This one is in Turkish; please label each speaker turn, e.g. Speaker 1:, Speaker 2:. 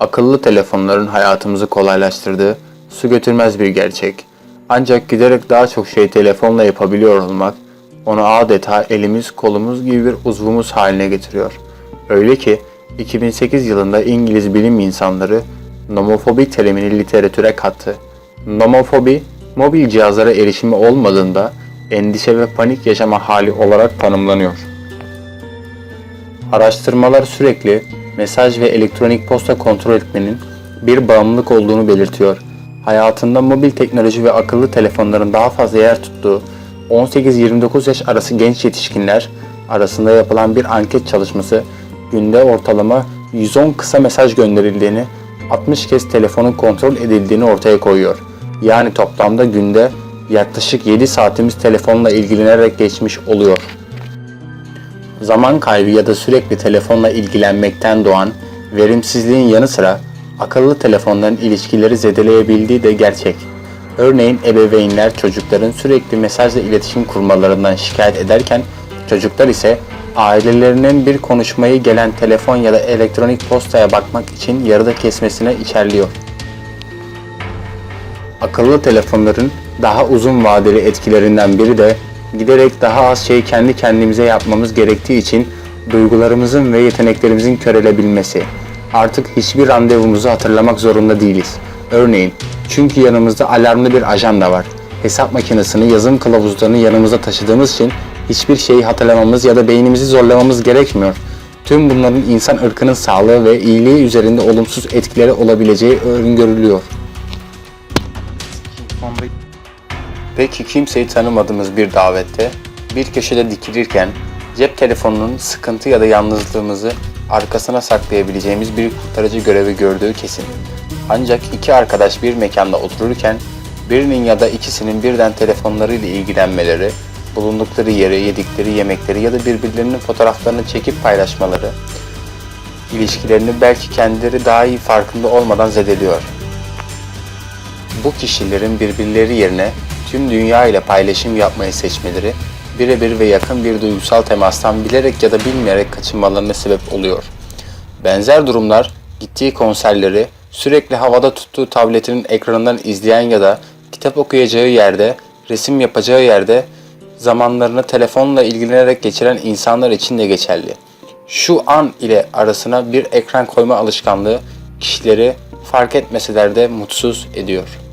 Speaker 1: Akıllı telefonların hayatımızı kolaylaştırdığı su götürmez bir gerçek. Ancak giderek daha çok şey telefonla yapabiliyor olmak, onu adeta elimiz kolumuz gibi bir uzvumuz haline getiriyor. Öyle ki 2008 yılında İngiliz bilim insanları nomofobi terimini literatüre kattı. Nomofobi, mobil cihazlara erişimi olmadığında endişe ve panik yaşama hali olarak tanımlanıyor. Araştırmalar sürekli mesaj ve elektronik posta kontrol etmenin bir bağımlılık olduğunu belirtiyor. Hayatında mobil teknoloji ve akıllı telefonların daha fazla yer tuttuğu 18-29 yaş arası genç yetişkinler arasında yapılan bir anket çalışması günde ortalama 110 kısa mesaj gönderildiğini, 60 kez telefonun kontrol edildiğini ortaya koyuyor. Yani toplamda günde yaklaşık 7 saatimiz telefonla ilgilenerek geçmiş oluyor. Zaman kaybı ya da sürekli telefonla ilgilenmekten doğan verimsizliğin yanı sıra akıllı telefonların ilişkileri zedeleyebildiği de gerçek. Örneğin ebeveynler çocukların sürekli mesajla iletişim kurmalarından şikayet ederken çocuklar ise ailelerinin bir konuşmayı gelen telefon ya da elektronik postaya bakmak için yarıda kesmesine içerliyor. Akıllı telefonların daha uzun vadeli etkilerinden biri de giderek daha az şey kendi kendimize yapmamız gerektiği için duygularımızın ve yeteneklerimizin körelebilmesi. Artık hiçbir randevumuzu hatırlamak zorunda değiliz. Örneğin çünkü yanımızda alarmlı bir ajanda var. Hesap makinesini, yazım kılavuzlarını yanımızda taşıdığımız için hiçbir şeyi hatırlamamız ya da beynimizi zorlamamız gerekmiyor. Tüm bunların insan ırkının sağlığı ve iyiliği üzerinde olumsuz etkileri olabileceği öngörülüyor. Peki kimseyi tanımadığımız bir davette bir köşede dikilirken cep telefonunun sıkıntı ya da yalnızlığımızı arkasına saklayabileceğimiz bir kurtarıcı görevi gördüğü kesin. Ancak iki arkadaş bir mekanda otururken birinin ya da ikisinin birden telefonlarıyla ilgilenmeleri, bulundukları yeri, yedikleri yemekleri ya da birbirlerinin fotoğraflarını çekip paylaşmaları ilişkilerini belki kendileri daha iyi farkında olmadan zedeliyor. Bu kişilerin birbirleri yerine tüm dünya ile paylaşım yapmayı seçmeleri birebir ve yakın bir duygusal temastan bilerek ya da bilmeyerek kaçınmalarına sebep oluyor. Benzer durumlar gittiği konserleri sürekli havada tuttuğu tabletinin ekranından izleyen ya da kitap okuyacağı yerde, resim yapacağı yerde zamanlarını telefonla ilgilenerek geçiren insanlar için de geçerli. Şu an ile arasına bir ekran koyma alışkanlığı kişileri fark etmeseler de mutsuz ediyor.